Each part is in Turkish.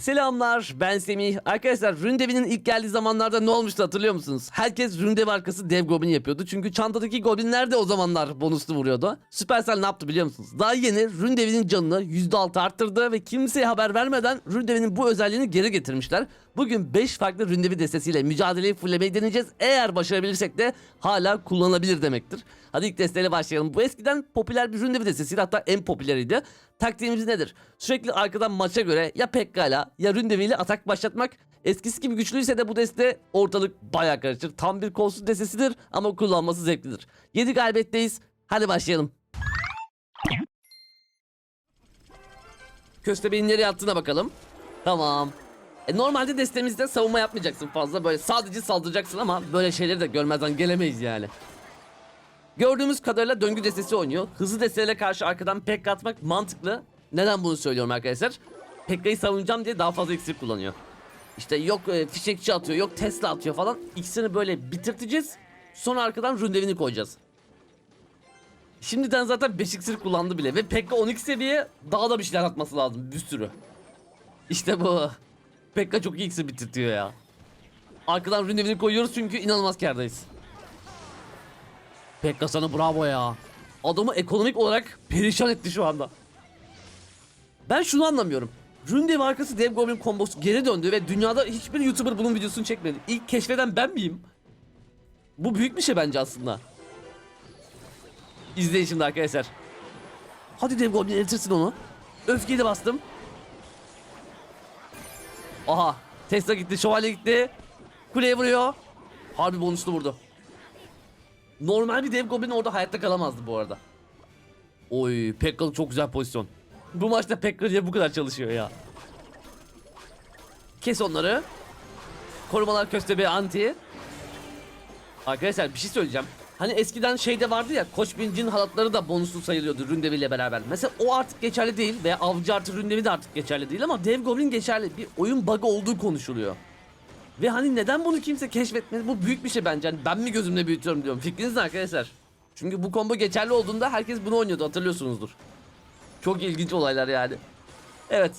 Selamlar ben Semih. Arkadaşlar Ründevi'nin ilk geldiği zamanlarda ne olmuştu hatırlıyor musunuz? Herkes Ründevi arkası dev goblin yapıyordu. Çünkü çantadaki goblinler de o zamanlar bonuslu vuruyordu. Supercell ne yaptı biliyor musunuz? Daha yeni Ründevi'nin canını %6 arttırdı ve kimseye haber vermeden Ründevi'nin bu özelliğini geri getirmişler. Bugün 5 farklı Ründevi destesiyle mücadeleyi fulllemeyi deneyeceğiz. Eğer başarabilirsek de hala kullanılabilir demektir. Hadi ilk desteyle başlayalım. Bu eskiden popüler bir Ründevi destesiydi hatta en popüleriydi. Taktiğimiz nedir? Sürekli arkadan maça göre ya Pekka'yla ya Ründevi ile atak başlatmak. Eskisi gibi güçlüyse de bu deste ortalık baya karışır. Tam bir kolsuz destesidir ama kullanması zevklidir. 7 galibiyetteyiz. Hadi başlayalım. Köstebeğin nereye attığına bakalım. Tamam. E normalde destemizde savunma yapmayacaksın fazla. Böyle sadece saldıracaksın ama böyle şeyleri de görmezden gelemeyiz yani. Gördüğümüz kadarıyla döngü destesi oynuyor. Hızlı destelere karşı arkadan pek atmak mantıklı. Neden bunu söylüyorum arkadaşlar? Pekka'yı savunacağım diye daha fazla iksir kullanıyor. İşte yok e, fişekçi atıyor, yok Tesla atıyor falan. İkisini böyle bitirteceğiz. Sonra arkadan ründevini koyacağız. Şimdiden zaten 5 iksir kullandı bile ve Pekka 12 seviye daha da bir şeyler atması lazım bir sürü. İşte bu. Pekka çok iyi iksir bitirtiyor ya. Arkadan ründevini koyuyoruz çünkü inanılmaz kârdayız. Pekka sana bravo ya. Adamı ekonomik olarak perişan etti şu anda. Ben şunu anlamıyorum. Ründev arkası dev goblin kombosu geri döndü ve dünyada hiçbir YouTuber bunun videosunu çekmedi. İlk keşfeden ben miyim? Bu büyük bir şey bence aslında. İzleyin şimdi arkadaşlar. Hadi dev goblin eritirsin onu. Öfkeyi de bastım. Aha. Tesla gitti, şövalye gitti. Kuleye vuruyor. Harbi bonuslu vurdu. Normal bir dev goblin orada hayatta kalamazdı bu arada. Oy Pekka çok güzel pozisyon. Bu maçta Pekka niye bu kadar çalışıyor ya? Kes onları. Korumalar köstebeği anti. Arkadaşlar bir şey söyleyeceğim. Hani eskiden şeyde vardı ya Koç Binci'nin halatları da bonuslu sayılıyordu Ründevi ile beraber. Mesela o artık geçerli değil veya Avcı artı Ründevi de artık geçerli değil ama Dev Goblin geçerli. Bir oyun bug'ı olduğu konuşuluyor. Ve hani neden bunu kimse keşfetmedi? Bu büyük bir şey bence. Hani ben mi gözümle büyütüyorum diyorum. Fikriniz ne arkadaşlar? Çünkü bu combo geçerli olduğunda herkes bunu oynuyordu hatırlıyorsunuzdur. Çok ilginç olaylar yani. Evet.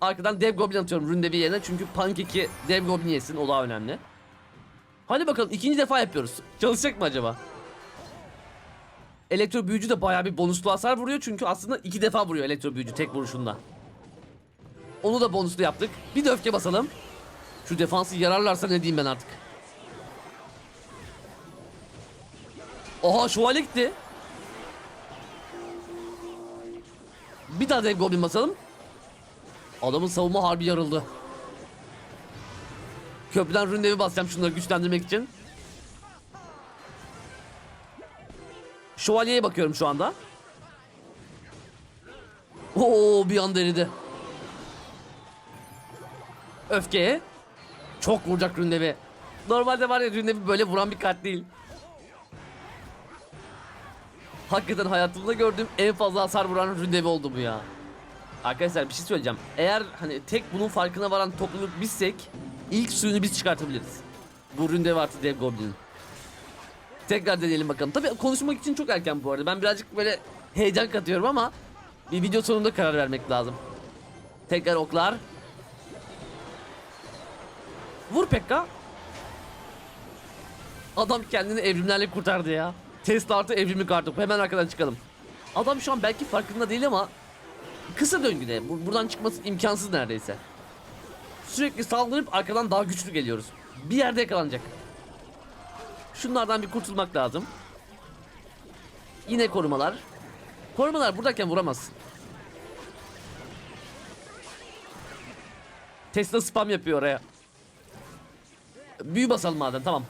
Arkadan Dev Goblin atıyorum Ründevi yerine çünkü Pankeki Dev Goblin yesin o daha önemli. Hadi bakalım ikinci defa yapıyoruz. Çalışacak mı acaba? Elektro büyücü de bayağı bir bonuslu hasar vuruyor çünkü aslında iki defa vuruyor elektro büyücü tek vuruşunda. Onu da bonuslu yaptık. Bir de öfke basalım. Şu defansı yararlarsa ne diyeyim ben artık. Oha şövalye gitti. Bir daha dev goblin basalım. Adamın savunma harbi yarıldı. Köprüden ründevi basacağım şunları güçlendirmek için. Şövalyeye bakıyorum şu anda. Oo bir anda eridi. Öfkeye. Çok vuracak Ründevi. Normalde var ya Ründevi böyle vuran bir kart değil. Hakikaten hayatımda gördüğüm en fazla hasar vuran Ründevi oldu bu ya. Arkadaşlar bir şey söyleyeceğim. Eğer hani tek bunun farkına varan topluluk bizsek ilk suyunu biz çıkartabiliriz. Bu Ründevi artı Dev Goblin'in. Tekrar deneyelim bakalım. Tabii konuşmak için çok erken bu arada. Ben birazcık böyle heyecan katıyorum ama bir video sonunda karar vermek lazım. Tekrar oklar. Vur Pekka. Adam kendini evrimlerle kurtardı ya. Test artı evrimi kartopu. Hemen arkadan çıkalım. Adam şu an belki farkında değil ama kısa döngüde. Bu- Buradan çıkması imkansız neredeyse. Sürekli saldırıp arkadan daha güçlü geliyoruz. Bir yerde yakalanacak. Şunlardan bir kurtulmak lazım. Yine korumalar. Korumalar buradayken vuramazsın. Tesla spam yapıyor oraya. Büyü basalım madem tamam.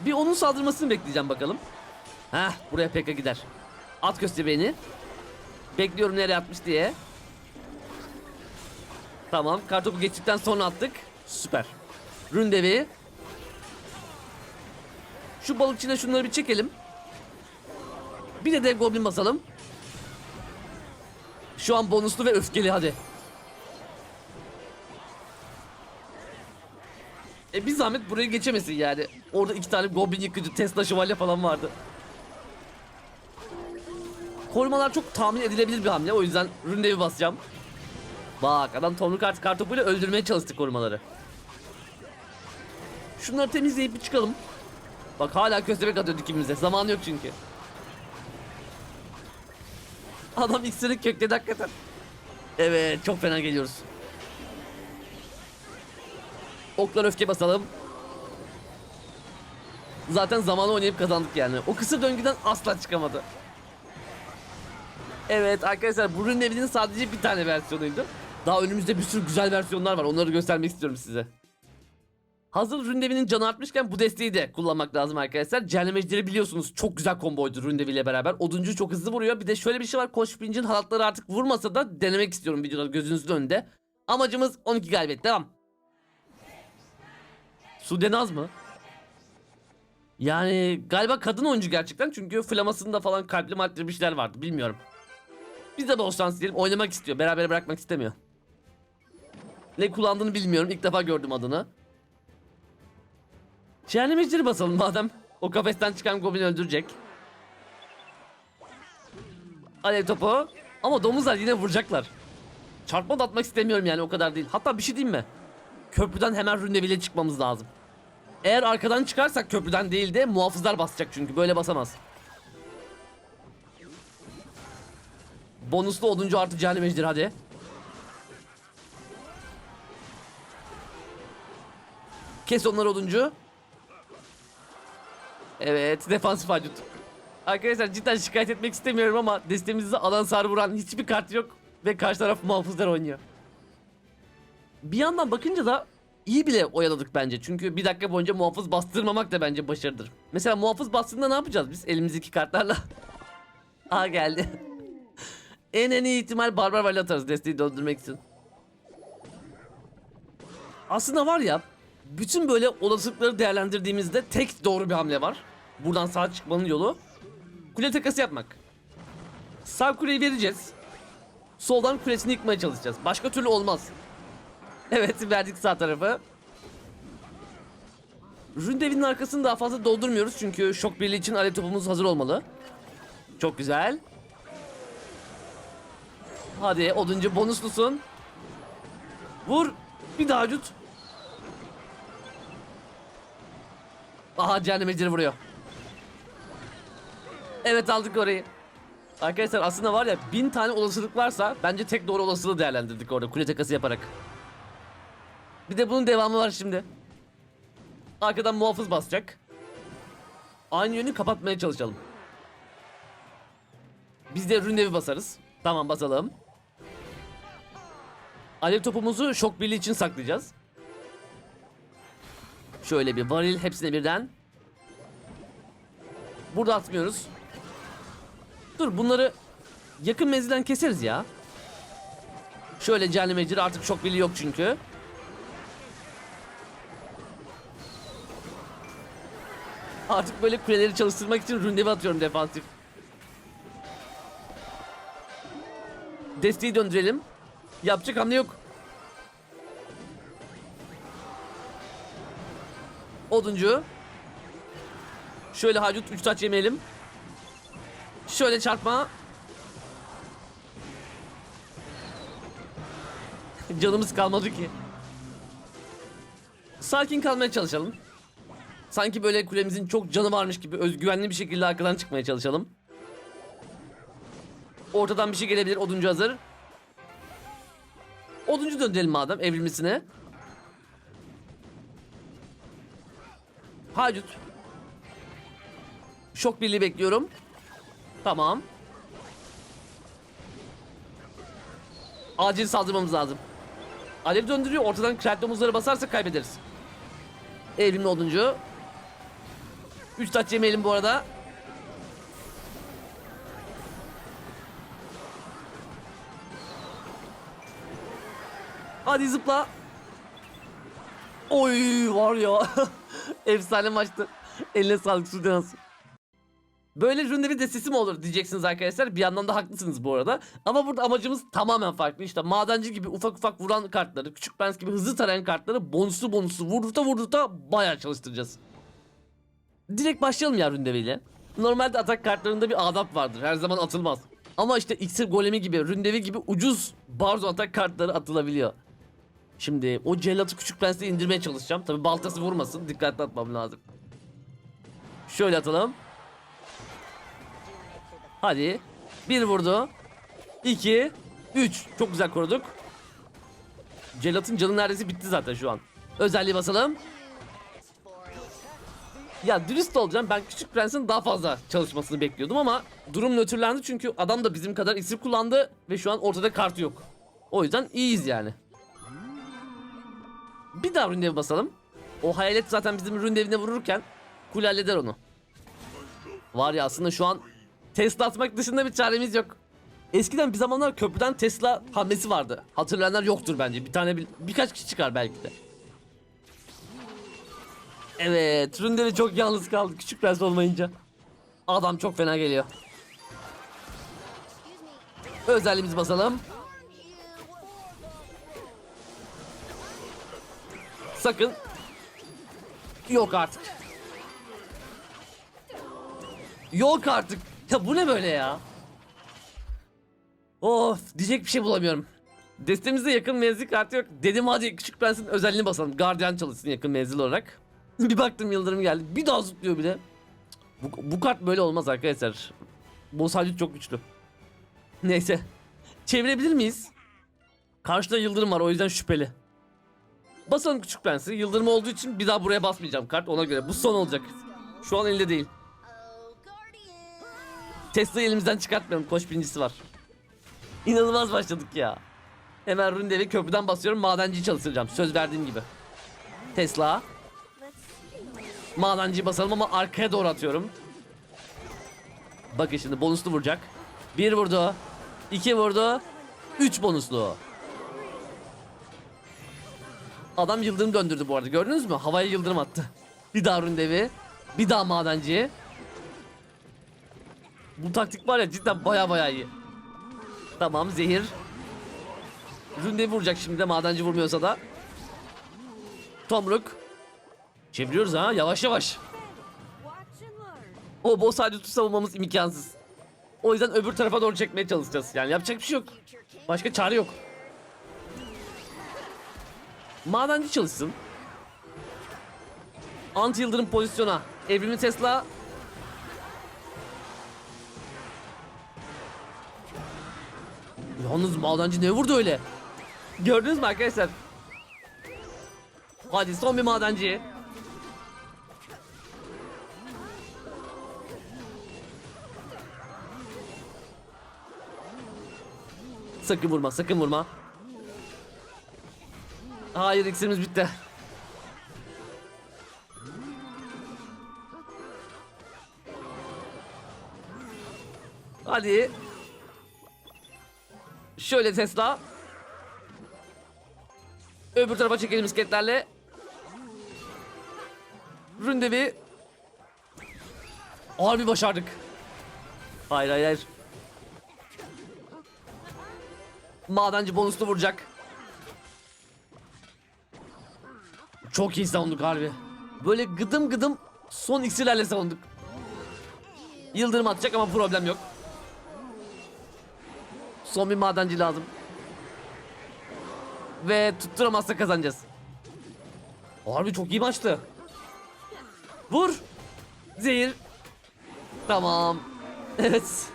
Bir onun saldırmasını bekleyeceğim bakalım. Heh buraya Pekka gider. At köstebeğini. Bekliyorum nereye atmış diye. Tamam kartopu geçtikten sonra attık. Süper. Ründevi. Şu balıkçıyla şunları bir çekelim. Bir de dev goblin basalım. Şu an bonuslu ve öfkeli hadi. E bir zahmet buraya geçemesin yani. Orada iki tane goblin yıkıcı Tesla şövalye falan vardı. Korumalar çok tahmin edilebilir bir hamle o yüzden ründevi basacağım. Bak adam tomruk artı kartopuyla öldürmeye çalıştı korumaları. Şunları temizleyip bir çıkalım. Bak hala köstebek atıyor dikimimize. Zaman yok çünkü. Adam iksiri kökledi hakikaten. Evet çok fena geliyoruz. Oklar öfke basalım. Zaten zamanı oynayıp kazandık yani. O kısır döngüden asla çıkamadı. Evet arkadaşlar ürün evinin sadece bir tane versiyonuydu. Daha önümüzde bir sürü güzel versiyonlar var. Onları göstermek istiyorum size. Hazır Ründevi'nin canı artmışken bu desteği de kullanmak lazım arkadaşlar. Cehennemecileri biliyorsunuz çok güzel komboydu Ründevi ile beraber. Oduncu çok hızlı vuruyor. Bir de şöyle bir şey var. Koş Pinc'in halatları artık vurmasa da denemek istiyorum videoda gözünüzün önünde. Amacımız 12 galibiyet. Devam. Sudenaz mı? Yani galiba kadın oyuncu gerçekten. Çünkü flamasında falan kalpli malpli bir şeyler vardı. Bilmiyorum. Biz de bol şans diyelim. Oynamak istiyor. Beraber bırakmak istemiyor. Ne kullandığını bilmiyorum. İlk defa gördüm adını. Cehennemecileri basalım madem. O kafesten çıkan goblin öldürecek. Alev topu. Ama domuzlar yine vuracaklar. Çarpma da atmak istemiyorum yani o kadar değil. Hatta bir şey diyeyim mi? Köprüden hemen Ründevil'e çıkmamız lazım. Eğer arkadan çıkarsak köprüden değil de muhafızlar basacak çünkü böyle basamaz. Bonuslu oduncu artı cehennemecidir hadi. Kes onları oduncu. Evet defansif hacut. Arkadaşlar cidden şikayet etmek istemiyorum ama destemizde alan sar vuran hiçbir kart yok. Ve karşı taraf muhafızlar oynuyor. Bir yandan bakınca da iyi bile oyaladık bence. Çünkü bir dakika boyunca muhafız bastırmamak da bence başarıdır. Mesela muhafız bastığında ne yapacağız biz elimizdeki kartlarla? Aa geldi. en en iyi ihtimal barbar vali atarız desteği döndürmek için. Aslında var ya bütün böyle olasılıkları değerlendirdiğimizde tek doğru bir hamle var. Buradan sağ çıkmanın yolu. Kule takası yapmak. Sağ kuleyi vereceğiz. Soldan kulesini yıkmaya çalışacağız. Başka türlü olmaz. Evet verdik sağ tarafı. Ründevinin arkasını daha fazla doldurmuyoruz çünkü şok birliği için alev topumuz hazır olmalı. Çok güzel. Hadi oduncu bonuslusun. Vur. Bir daha cut. Aha cehennemecileri vuruyor. Evet aldık orayı. Arkadaşlar aslında var ya bin tane olasılık varsa bence tek doğru olasılığı değerlendirdik orada kule takası yaparak. Bir de bunun devamı var şimdi. Arkadan muhafız basacak. Aynı yönü kapatmaya çalışalım. Biz de ründevi basarız. Tamam basalım. Alev topumuzu şok birliği için saklayacağız. Şöyle bir varil hepsine birden. Burada atmıyoruz. Dur bunları yakın menzilden keseriz ya. Şöyle cehennemecileri artık şok birliği yok çünkü. Artık böyle kuleleri çalıştırmak için ründevi atıyorum defansif. Desteği döndürelim. Yapacak hamle yok. Oduncu. Şöyle hacut 3 taç yemeyelim. Şöyle çarpma. Canımız kalmadı ki. Sakin kalmaya çalışalım. Sanki böyle kulemizin çok canı varmış gibi özgüvenli bir şekilde arkadan çıkmaya çalışalım. Ortadan bir şey gelebilir. Oduncu hazır. Oduncu döndürelim madem evrimlisine. Hacut. Şok birliği bekliyorum. Tamam. Acil saldırmamız lazım. Alev döndürüyor. Ortadan kraliyet domuzları basarsak kaybederiz. Evrimli oduncu. 3 taç yemeyelim bu arada. Hadi zıpla. Oy var ya. Efsane maçtı. Eline sağlık Sudenaz. Böyle ründe bir destesi mi olur diyeceksiniz arkadaşlar. Bir yandan da haklısınız bu arada. Ama burada amacımız tamamen farklı. İşte madenci gibi ufak ufak vuran kartları, küçük prens gibi hızlı tarayan kartları bonuslu bonuslu vurdurta vurdurta bayağı çalıştıracağız. Direkt başlayalım ya ründeviyle. Normalde atak kartlarında bir adap vardır. Her zaman atılmaz. Ama işte iksir golemi gibi, ründevi gibi ucuz barzo atak kartları atılabiliyor. Şimdi o cellatı küçük prensle indirmeye çalışacağım. Tabi baltası vurmasın. Dikkatli atmam lazım. Şöyle atalım. Hadi. Bir vurdu. İki. Üç. Çok güzel koruduk. Celatın canı neredeyse bitti zaten şu an. Özelliği basalım. Ya dürüst olacağım ben Küçük Prens'in daha fazla çalışmasını bekliyordum ama durum nötrlendi çünkü adam da bizim kadar isim kullandı ve şu an ortada kart yok. O yüzden iyiyiz yani. Bir daha ründevi basalım. O hayalet zaten bizim ründevine vururken kule halleder onu. Var ya aslında şu an Tesla atmak dışında bir çaremiz yok. Eskiden bir zamanlar köprüden Tesla hamlesi vardı. Hatırlayanlar yoktur bence. Bir tane bir, birkaç kişi çıkar belki de. Evet, Ründevi çok yalnız kaldı küçük prens olmayınca. Adam çok fena geliyor. Özelliğimizi basalım. Sakın. Yok artık. Yok artık. Ya bu ne böyle ya? Of diyecek bir şey bulamıyorum. Destemizde yakın menzil kartı yok. Dedim hadi Küçük Prens'in özelliğini basalım. Gardiyan çalışsın yakın menzil olarak. bir baktım Yıldırım geldi. Bir daha zıplıyor bile. Bu, bu kart böyle olmaz arkadaşlar. Boss Halit çok güçlü. Neyse. Çevirebilir miyiz? Karşıda Yıldırım var o yüzden şüpheli. Basalım Küçük Prens'i. Yıldırım olduğu için bir daha buraya basmayacağım kart ona göre. Bu son olacak. Şu an elde değil. Tesla'yı elimizden çıkartmayalım. Koç birincisi var. İnanılmaz başladık ya. Hemen Ründevi köprüden basıyorum. Madenciyi çalıştıracağım. Söz verdiğim gibi. Tesla. Madenciyi basalım ama arkaya doğru atıyorum. Bakın şimdi bonuslu vuracak. Bir vurdu. iki vurdu. Üç bonuslu. Adam yıldırım döndürdü bu arada. Gördünüz mü? Havaya yıldırım attı. Bir daha Ründevi. Bir daha madenci. Bu taktik var ya cidden baya baya iyi. Tamam zehir. Ründevi vuracak şimdi de madenci vurmuyorsa da. Tomruk. Çeviriyoruz ha yavaş yavaş. O boss halde savunmamız imkansız. O yüzden öbür tarafa doğru çekmeye çalışacağız. Yani yapacak bir şey yok. Başka çare yok. Madenci çalışsın. Anti yıldırım pozisyona. Evrimi Tesla. Yalnız madenci ne vurdu öyle? Gördünüz mü arkadaşlar? Hadi son bir madenci. Sakın vurma, sakın vurma. Hayır, iksirimiz bitti. Hadi. Şöyle Tesla. Öbür tarafa çekelim misketlerle. Ründevi. Harbi başardık. Hayır hayır hayır. Madenci bonuslu vuracak. Çok iyi savunduk harbi. Böyle gıdım gıdım son iksirlerle savunduk. Yıldırım atacak ama problem yok. Son bir madenci lazım. Ve tutturamazsa kazanacağız. Harbi çok iyi maçtı. Vur. Zehir. Tamam. Evet.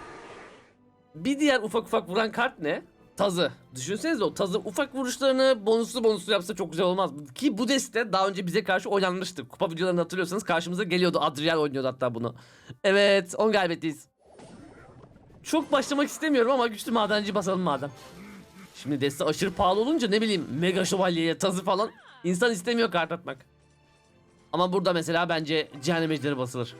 Bir diğer ufak ufak vuran kart ne? Tazı. Düşünsenize o tazı ufak vuruşlarını bonuslu bonuslu yapsa çok güzel olmaz? Ki bu deste daha önce bize karşı oynanmıştı. Kupa videolarını hatırlıyorsanız karşımıza geliyordu. Adriel oynuyordu hatta bunu. Evet 10 galibiyetteyiz. Çok başlamak istemiyorum ama güçlü madenci basalım madem. Şimdi deste aşırı pahalı olunca ne bileyim mega şövalyeye tazı falan insan istemiyor kart atmak. Ama burada mesela bence cehennem ejderi basılır.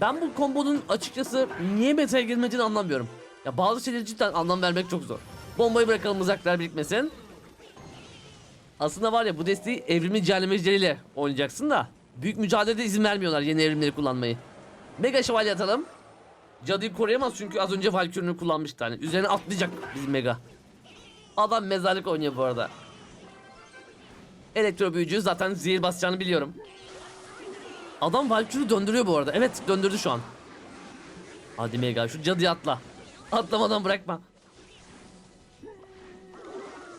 Ben bu kombonun açıkçası niye meta'ya girmediğini anlamıyorum. Ya bazı şeyleri cidden anlam vermek çok zor. Bombayı bırakalım uzaklar birikmesin. Aslında var ya bu desteği evrimli cehennem ejderiyle oynayacaksın da büyük mücadelede izin vermiyorlar yeni evrimleri kullanmayı. Mega şövalye atalım. Cadıyı koruyamaz çünkü az önce Valkyrie'ni kullanmıştı hani. Üzerine atlayacak bizim Mega. Adam mezarlık oynuyor bu arada. Elektro büyücü zaten zehir basacağını biliyorum. Adam Valkyrie döndürüyor bu arada. Evet döndürdü şu an. Hadi Mega şu cadıyı atla. Atlamadan bırakma.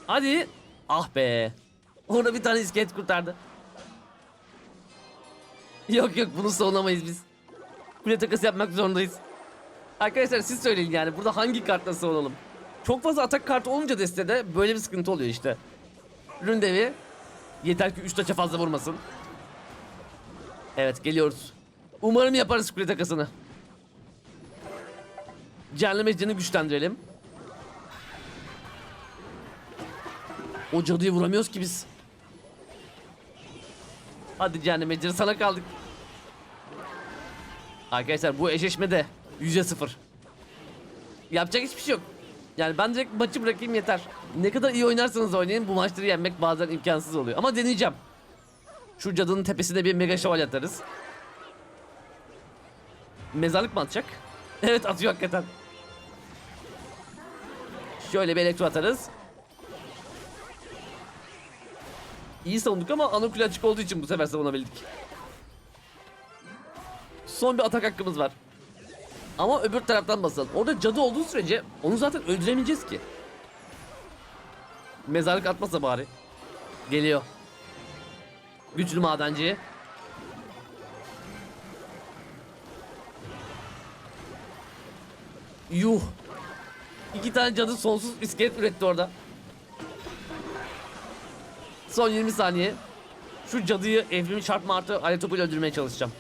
Hadi. Ah be. Orada bir tane iskelet kurtardı. Yok yok bunu savunamayız biz. Kule takası yapmak zorundayız. Arkadaşlar siz söyleyin yani burada hangi kartla savunalım? Çok fazla atak kartı olunca destede böyle bir sıkıntı oluyor işte. Ründevi yeter ki 3 taça fazla vurmasın. Evet geliyoruz. Umarım yaparız kule takasını. Cehennem ejderini güçlendirelim. O cadıyı vuramıyoruz ki biz. Hadi cehennem ejderi sana kaldık. Arkadaşlar bu eşleşmede yüzde sıfır. Yapacak hiçbir şey yok. Yani ben direkt maçı bırakayım yeter. Ne kadar iyi oynarsanız oynayın bu maçları yenmek bazen imkansız oluyor. Ama deneyeceğim. Şu cadının tepesine bir mega şövalye atarız. Mezarlık mı atacak? Evet atıyor hakikaten. Şöyle bir elektro atarız. İyi savunduk ama ana kule açık olduğu için bu sefer savunabildik. Son bir atak hakkımız var. Ama öbür taraftan basalım. Orada cadı olduğu sürece onu zaten öldüremeyeceğiz ki. Mezarlık atmasa bari. Geliyor. Güçlü madenci. Yuh. İki tane cadı sonsuz iskelet üretti orada. Son 20 saniye. Şu cadıyı evrimi çarpma artı alet topuyla öldürmeye çalışacağım.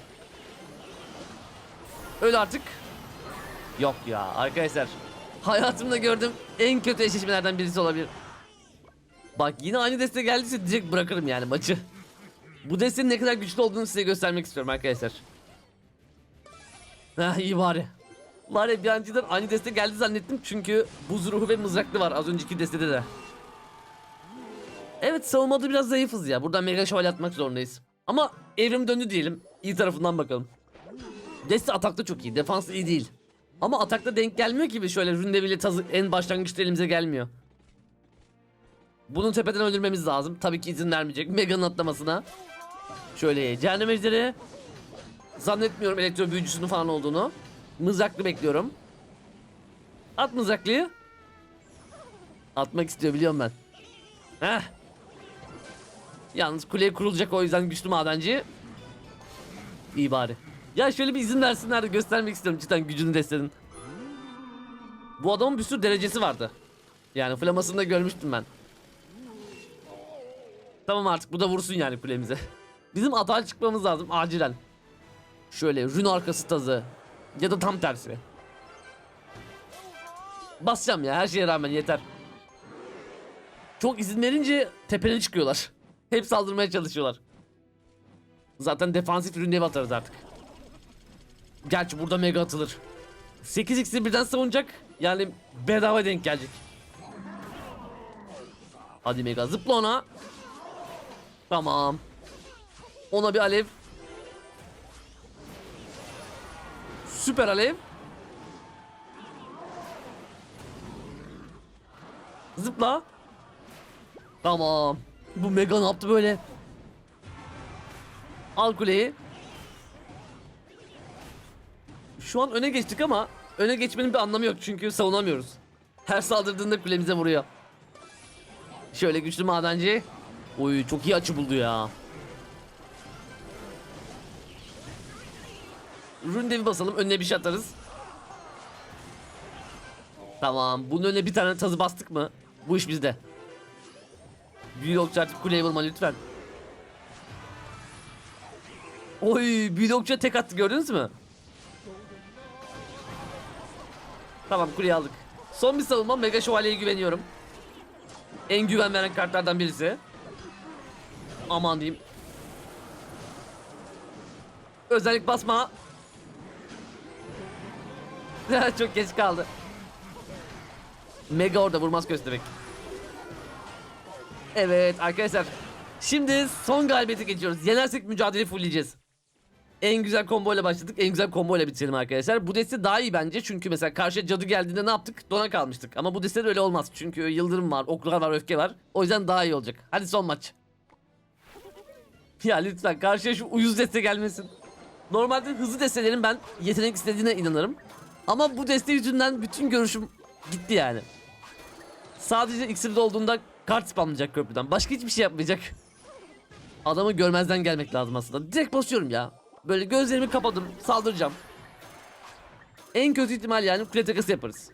Öl artık. Yok ya arkadaşlar. Hayatımda gördüğüm en kötü eşleşmelerden birisi olabilir. Bak yine aynı deste geldiyse direkt bırakırım yani maçı. Bu destenin ne kadar güçlü olduğunu size göstermek istiyorum arkadaşlar. Heh iyi bari. Var ya bir önceden aynı deste geldi zannettim çünkü buz ruhu ve mızraklı var az önceki destede de. Evet savunmada biraz zayıfız ya. Buradan mega şövalye atmak zorundayız. Ama evrim döndü diyelim. İyi tarafından bakalım. Deste atakta çok iyi. Defans iyi değil. Ama atakta denk gelmiyor gibi şöyle ründe bile tazı en başlangıçta elimize gelmiyor. Bunu tepeden öldürmemiz lazım. Tabii ki izin vermeyecek. Mega'nın atlamasına. Şöyle cehennem ejderi. Zannetmiyorum elektro büyücüsünün falan olduğunu. Mızraklı bekliyorum. At mızraklıyı. Atmak istiyor biliyorum ben. Heh. Yalnız kuleye kurulacak o yüzden güçlü madenci. İyi bari. Ya şöyle bir izin versinler de göstermek istiyorum cidden gücünü destenin. Bu adamın bir sürü derecesi vardı. Yani flamasını da görmüştüm ben. Tamam artık bu da vursun yani kulemize. Bizim atağa çıkmamız lazım acilen. Şöyle rün arkası tazı. Ya da tam tersi. Basacağım ya her şeye rağmen yeter. Çok izin verince tepene çıkıyorlar. Hep saldırmaya çalışıyorlar. Zaten defansif ürün atarız artık. Gerçi burada mega atılır. 8x'i birden savunacak. Yani bedava denk gelecek. Hadi mega zıpla ona. Tamam. Ona bir alev. Süper alev. Zıpla. Tamam. Bu mega ne yaptı böyle? Al kuleyi. Şu an öne geçtik ama öne geçmenin bir anlamı yok çünkü savunamıyoruz. Her saldırdığında kulemize vuruyor. Şöyle güçlü madenci. Oy çok iyi açı buldu ya. Ründevi basalım önüne bir şey atarız. Tamam bunun önüne bir tane tazı bastık mı? Bu iş bizde. Büyülü okçu artık kuleye vurma lütfen. Oy büyülü okçuya tek attı gördünüz mü? Tamam kuleyi aldık. Son bir savunma Mega Şövalye'ye güveniyorum. En güven veren kartlardan birisi. Aman diyeyim. Özellik basma. Çok geç kaldı. Mega orada vurmaz köstebek. Evet arkadaşlar. Şimdi son galibiyete geçiyoruz. Yenersek mücadeleyi fullleyeceğiz. En güzel komboyla başladık. En güzel komboyla bitirelim arkadaşlar. Bu deste daha iyi bence. Çünkü mesela karşıya cadı geldiğinde ne yaptık? Dona kalmıştık. Ama bu destede öyle olmaz. Çünkü yıldırım var, oklar var, öfke var. O yüzden daha iyi olacak. Hadi son maç. Ya lütfen karşıya şu uyuz deste gelmesin. Normalde hızlı destelerin ben yetenek istediğine inanırım. Ama bu deste yüzünden bütün görüşüm gitti yani. Sadece iksirde olduğunda kart spamlayacak köprüden. Başka hiçbir şey yapmayacak. Adamı görmezden gelmek lazım aslında. Direkt basıyorum ya. Böyle gözlerimi kapadım. Saldıracağım. En kötü ihtimal yani kule takası yaparız.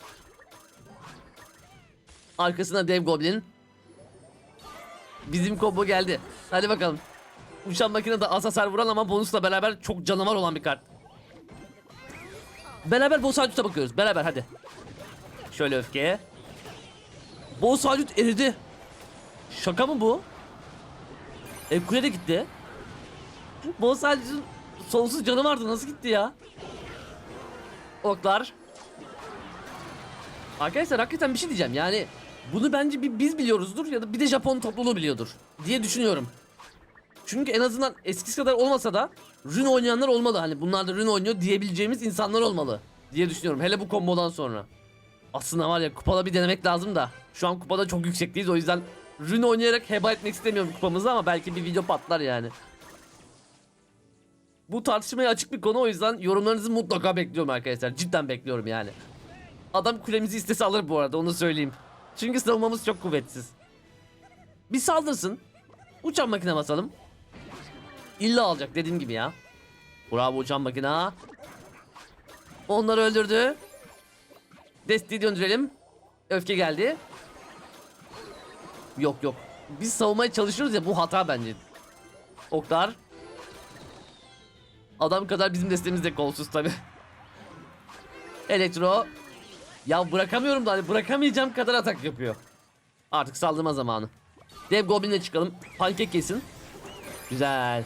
Arkasına dev goblin. Bizim combo geldi. Hadi bakalım. Uçan makine de az hasar vuran ama bonusla beraber çok canavar olan bir kart. Beraber boss Haydut'a bakıyoruz. Beraber hadi. Şöyle öfkeye. Boss Haydut eridi. Şaka mı bu? E kule de gitti. Boss Haydut'un sonsuz canı vardı. Nasıl gitti ya? Oklar. Arkadaşlar hakikaten bir şey diyeceğim. Yani bunu bence bir biz biliyoruzdur ya da bir de Japon topluluğu biliyordur diye düşünüyorum. Çünkü en azından eskisi kadar olmasa da Rune oynayanlar olmalı. Hani bunlar da Rune oynuyor diyebileceğimiz insanlar olmalı diye düşünüyorum. Hele bu kombodan sonra. Aslında var ya kupada bir denemek lazım da. Şu an kupada çok yüksekteyiz o yüzden Rune oynayarak heba etmek istemiyorum kupamızı ama belki bir video patlar yani. Bu tartışmaya açık bir konu o yüzden yorumlarınızı mutlaka bekliyorum arkadaşlar. Cidden bekliyorum yani. Adam kulemizi istese alır bu arada onu söyleyeyim. Çünkü savunmamız çok kuvvetsiz. Bir saldırsın. Uçan makine basalım. İlla alacak dediğim gibi ya. Bravo uçan makine. Onları öldürdü. Desteği döndürelim. Öfke geldi. Yok yok. Biz savunmaya çalışıyoruz ya bu hata bence. Oktar. Adam kadar bizim destemiz de kolsuz tabi. Elektro. Ya bırakamıyorum da hani bırakamayacağım kadar atak yapıyor. Artık saldırma zamanı. Dev Goblin'e çıkalım. Pankek yesin. Güzel.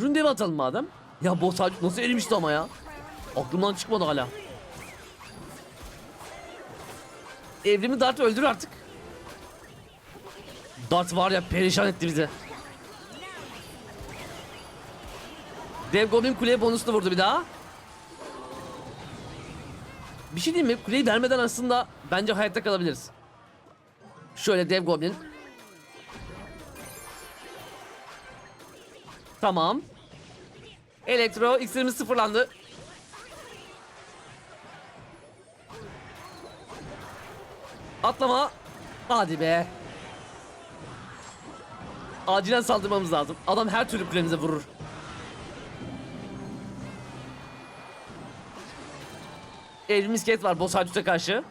Rune dev atalım madem. Ya boss nasıl erimişti ama ya. Aklımdan çıkmadı hala. Evrimi Dart öldür artık. Dart var ya perişan etti bizi. Dev Goblin kuleye bonuslu vurdu bir daha. Bir şey diyeyim mi? Kuleyi vermeden aslında bence hayatta kalabiliriz. Şöyle Dev Goblin. Tamam. Elektro iksirimiz sıfırlandı. Atlama. Hadi be. Acilen saldırmamız lazım. Adam her türlü kulemize vurur. Elimiz ket var boss Haydut'a karşı.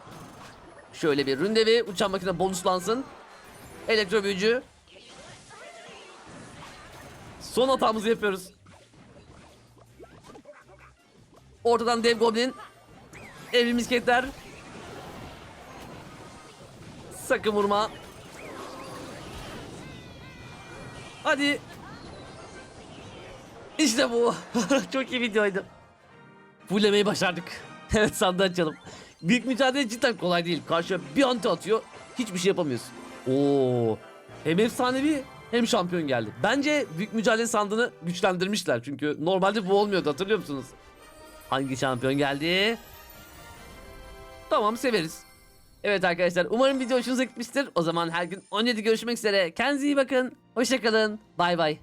Şöyle bir ründevi uçan makine bonuslansın. Elektro büyücü. Son hatamızı yapıyoruz. Ortadan dev goblin. Evimiz ketler. Sakın vurma. Hadi. İşte bu. Çok iyi videoydu. Fullemeyi başardık. evet sandığı açalım. Büyük mücadele cidden kolay değil. Karşıya bir anti atıyor. Hiçbir şey yapamıyorsun. Oo. Hem efsanevi hem şampiyon geldi. Bence büyük mücadele sandığını güçlendirmişler. Çünkü normalde bu olmuyordu hatırlıyor musunuz? Hangi şampiyon geldi? Tamam severiz. Evet arkadaşlar umarım video hoşunuza gitmiştir. O zaman her gün 17 görüşmek üzere. Kendinize iyi bakın. Hoşçakalın. Bay bay.